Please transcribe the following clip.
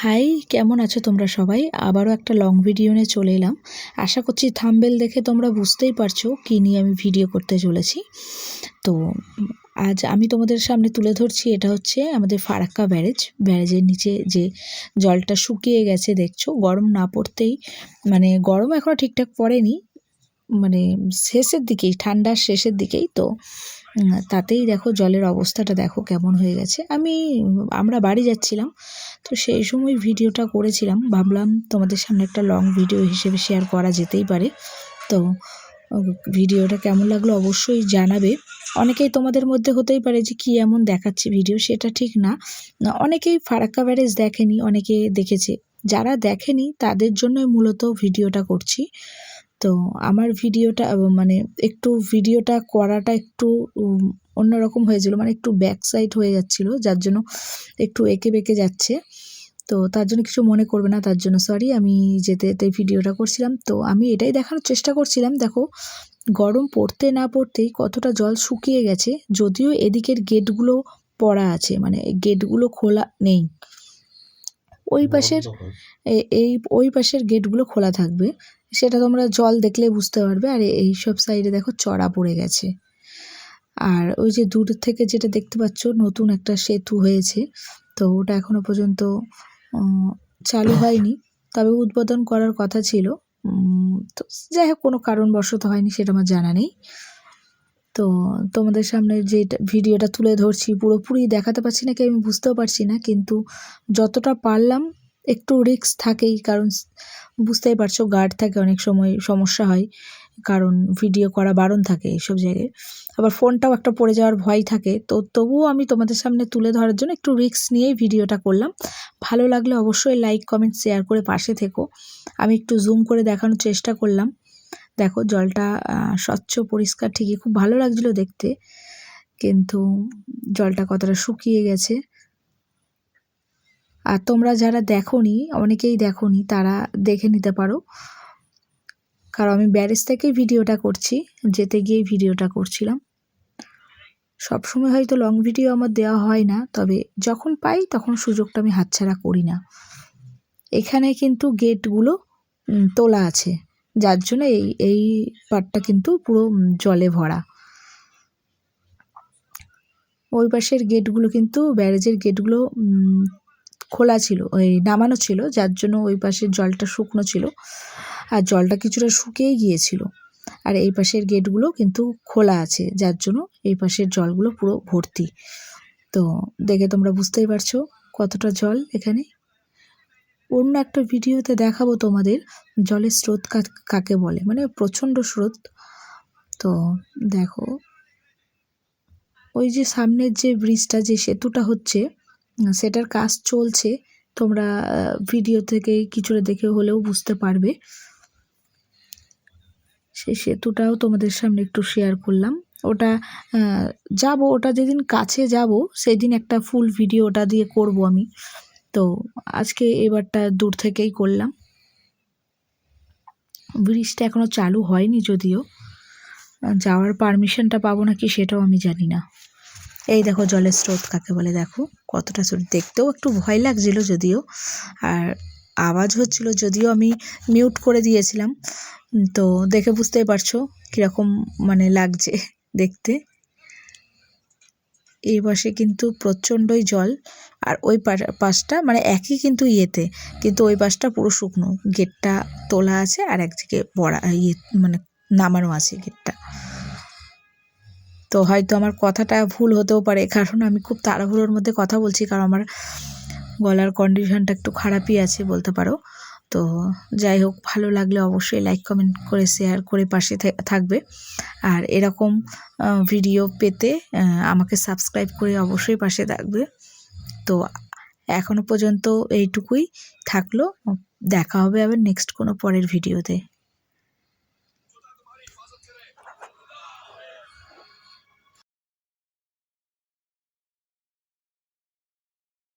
High, কেমন আছো তোমরা সবাই? আবারও একটা লং ভিডিও নিয়ে চলে এলাম। আশা করছি থাম্বেল দেখে তোমরা বুঝতেই পারছ কী নিয়ে আমি ভিডিও করতে চলেছি। তো, আজ আমি তোমাদের সামনে তুলে ধরছি, এটা হচ্ছে আমাদের ফারাক্কা ব্যারেজ। ব্যারেজের নিচে যে জলটা শুকিয়ে গেছে, দেখছ? গরম না পড়তেই মানে গরম এখনও ঠিকঠাক পড়েনি মানে শেষের দিকেই, ঠান্ডার শেষের দিকেই। তো তাতেই দেখো জলের অবস্থাটা দেখো কেমন হয়ে গেছে। আমি, আমরা বাড়ি যাচ্ছিলাম, তো সেই সময় ভিডিওটা করেছিলাম। ভাবলাম তোমাদের সামনে একটা লং ভিডিও হিসেবে শেয়ার করা যেতেই পারে। তো ভিডিওটা কেমন লাগল অবশ্যই জানাবে। অনেকেই তোমাদের মধ্যে হতেই পারে যে কি এমন দেখাচ্ছে ভিডিও সেটা ঠিক না। অনেকেই ফারাক্কা ব্যারেজ দেখেনি, অনেকে দেখেছে। যারা দেখেনি, তাদের জন্যই মূলত ভিডিওটা করছি। তো আমার ভিডিওটা মানে একটু ভিডিওটা করাটা একটু অন্যরকম হয়েছিল মানে একটু ব্যাক সাইড হয়ে যাচ্ছিল যার জন্য একটু এঁকে বেঁকে যাচ্ছে। তো তার জন্য কিছু মনে করবে না তার জন্য সরি আমি যেতে যেতে ভিডিওটা করছিলাম। তো আমি এটাই দেখানোর চেষ্টা করছিলাম দেখো গরম পড়তে না পড়তেই কতটা জল শুকিয়ে গেছে যদিও এদিকের গেটগুলো পড়া আছে মানে গেটগুলো খোলা নেই। ওই পাশের এই ওই পাশের গেটগুলো খোলা থাকবে। সেটা তোমরা জল দেখলে বুঝতে পারবে। আর এই সব সাইডে দেখো চড়া পড়ে গেছে। আর ওই যে দূর থেকে যেটা দেখতে পাচ্ছ, নতুন একটা সেতু হয়েছে। তো ওটা এখনও পর্যন্ত চালু হয়নি। তবে উদ্বোধন করার কথা ছিল। তো যাই হোক, কোনো কারণবশত হয়নি, সেটা আমার জানা নেই। তো তোমাদের সামনে যে ভিডিওটা তুলে ধরছি, পুরোপুরি দেখাতে পারছি না কি আমি বুঝতেও পারছি না। কিন্তু যতটা পারলাম একটু রিস্ক থাকেই, কারণ বুঝতেই পারছ গার্ড থাকে অনেক সময় সমস্যা হয়, কারণ ভিডিও করা বারণ থাকে এইসব জায়গায়। আবার ফোনটাও একটা পড়ে যাওয়ার ভয় থাকে, তো তবুও আমি তোমাদের সামনে তুলে ধরার জন্য একটু রিস্ক নিয়েই ভিডিওটা করলাম। ভালো লাগলে অবশ্যই লাইক কমেন্ট শেয়ার করে পাশে থেকো। আমি একটু জুম করে দেখানোর চেষ্টা করলাম। দেখো জলটা স্বচ্ছ, পরিষ্কার, ঠিকই, খুব ভালো লাগছিল দেখতে, কিন্তু জলটা কতটা শুকিয়ে গেছে। আর তোমরা যারা দেখোনি, অনেকেই দেখোনি, তারা দেখে নিতে পারো। কারণ আমি ব্যারেজ থেকেই ভিডিওটা করছি, যেতে গিয়েই ভিডিওটা করছিলাম। সবসময় হয়তো লং ভিডিও আমার দেওয়া হয় না, তবে যখন পাই তখন সুযোগটা আমি হাতছাড়া করি না। এখানে কিন্তু গেটগুলো তোলা আছে। যার জন্য এই এই পাটটা কিন্তু পুরো জলে ভরা। ওই পাশের গেটগুলো কিন্তু, ব্যারেজের গেটগুলো খোলা ছিল, ওই নামানো ছিল, যার জন্য ওই পাশের জলটা শুকনো ছিল। আর জলটা কিছুটা শুকিয়ে গিয়েছিল। আর এই পাশের গেটগুলো কিন্তু খোলা আছে, যার জন্য এই পাশের জলগুলো পুরো ভর্তি। তো দেখে তোমরা বুঝতেই পারছ কতটা জল এখানে। অন্য একটা ভিডিওতে দেখাবো তোমাদের জলের স্রোত কাকে বলে মানে প্রচণ্ড স্রোত। তো দেখো, ওই যে সামনের যে ব্রিজটা, যে সেতুটা হচ্ছে সেটার কাজ চলছে। তোমরা ভিডিও থেকে কিছুটা দেখে হলেও বুঝতে পারবে। সেই সেতুটাও তোমাদের সামনে একটু শেয়ার করলাম। ওটা যাব, ওটা যেদিন কাছে যাব, সেদিন একটা ফুল ভিডিও ওটা দিয়ে করব আমি। তো, আজকে এবারটা দূর থেকেই করলাম। ব্রিজটা এখনও চালু হয়নি যদিও। যাওয়ার পারমিশনটা পাবো নাকি সেটাও আমি জানি না। এই দেখো জলের স্রোত কাকে বলে, দেখো কতটা স্রোত। দেখতেও একটু ভয় লাগছিল যদিও, আর আওয়াজ হচ্ছিল যদিও আমি মিউট করে দিয়েছিলাম। তো দেখে বুঝতেই পারছ কীরকম মানে লাগছে দেখতে। এই পাশে কিন্তু প্রচণ্ডই জল, আর ওই পাশটা মানে একই কিন্তু ইয়েতে, কিন্তু ওই পাশটা পুরো শুকনো। গেটটা তোলা আছে আর একদিকে বড়া ইয়ে মানে নামানো আছে গেটটা। তো হয়তো আমার কথাটা ভুল হতেও পারে। কারণ আমি খুব তাড়াহুড়োর মধ্যে কথা বলছি, কারণ আমার গলার কন্ডিশনটা একটু খারাপই আছে বলতে পারো। তো যাই হোক, ভালো লাগলে অবশ্যই লাইক কমেন্ট করে শেয়ার করে পাশে থাকবে। আর এরকম ভিডিও পেতে আমাকে সাবস্ক্রাইব করে অবশ্যই পাশে থাকবে। তো এখনও পর্যন্ত এইটুকুই থাকল। দেখা হবে আবার নেক্সট কোনো পরের ভিডিওতে